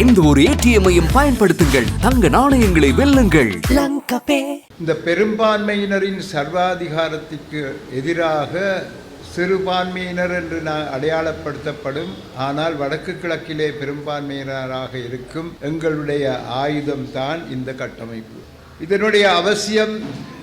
எந்த ஒரு ஏடிஎம்மையும் பயன்படுத்துங்கள். தங்க நாணயங்களை வெல்லுங்கள். இந்த பெரும்பான்மையினரின் சர்வாதிகாரத்திற்கு எதிராக சிறுபான்மையினர் என்று நான் அடையாளப்படுத்தப்படும். ஆனால் வடக்கு கிழக்கிலே பெரும்பான்மையினராக இருக்கும் எங்களுடைய ஆயுதம்தான் இந்த கட்டமைப்பு. இதனுடைய அவசியம்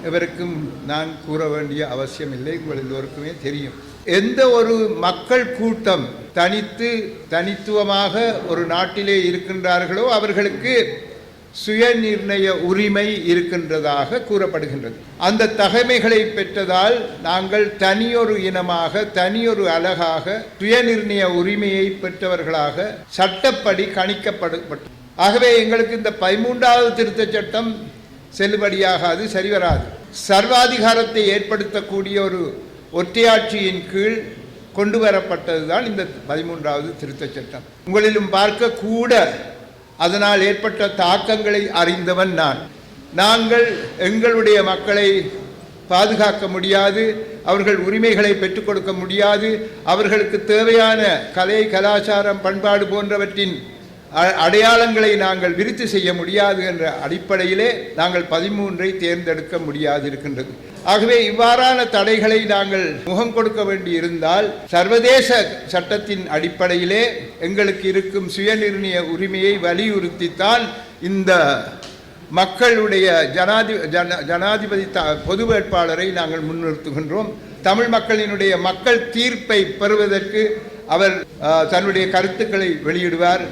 எவருக்கும் நான் கூற வேண்டிய அவசியம் இல்லை உங்கள் எல்லோருக்குமே தெரியும். எந்த ஒரு மக்கள் கூட்டம் தனித்து தனித்துவமாக ஒரு நாட்டிலே இருக்கின்றார்களோ அவர்களுக்கு சுயநிர்ணய உரிமை இருக்கின்றதாக கூறப்படுகின்றது. அந்த தகைமைகளை பெற்றதால் நாங்கள் தனியொரு இனமாக தனியொரு அழகாக சுயநிர்ணய உரிமையை பெற்றவர்களாக சட்டப்படி கணிக்கப்படப்பட்டு ஆகவே எங்களுக்கு இந்த பதிமூன்றாவது திருத்தச் சட்டம் செல்லுபடியாகாது சரிவராது. சர்வாதிகாரத்தை ஏற்படுத்தக்கூடிய ஒரு ஒற்றையாட்சியின் கீழ் கொண்டு வரப்பட்டது தான் இந்த பதிமூன்றாவது திருத்தச் சட்டம். உங்களிலும் பார்க்க கூட அதனால் ஏற்பட்ட தாக்கங்களை அறிந்தவன் நான். நாங்கள் எங்களுடைய மக்களை பாதுகாக்க முடியாது அவர்கள் உரிமைகளை பெற்றுக் கொடுக்க முடியாது அவர்களுக்கு தேவையான கலை கலாச்சாரம் பண்பாடு போன்றவற்றின் அடையாளங்களை நாங்கள் விருத்தி செய்ய முடியாது என்ற அடிப்படையிலே நாங்கள் பதிமூன்றை தேர்ந்தெடுக்க முடியாது இருக்கின்றது ஆகவே இவ்வாறான தடைகளை நாங்கள் முகம் கொடுக்க வேண்டி இருந்தால் சர்வதேச சட்டத்தின் அடிப்படையிலே எங்களுக்கு இருக்கும் சுயநிர்ணய உரிமையை வலியுறுத்தித்தான் இந்த மக்களுடைய ஜனாதி ஜன ஜனாதிபதி த பொது வேட்பாளரை நாங்கள் முன்னிறுத்துகின்றோம். தமிழ் மக்களினுடைய மக்கள் தீர்ப்பை பெறுவதற்கு அவர் தன்னுடைய கருத்துக்களை வெளியிடுவார்.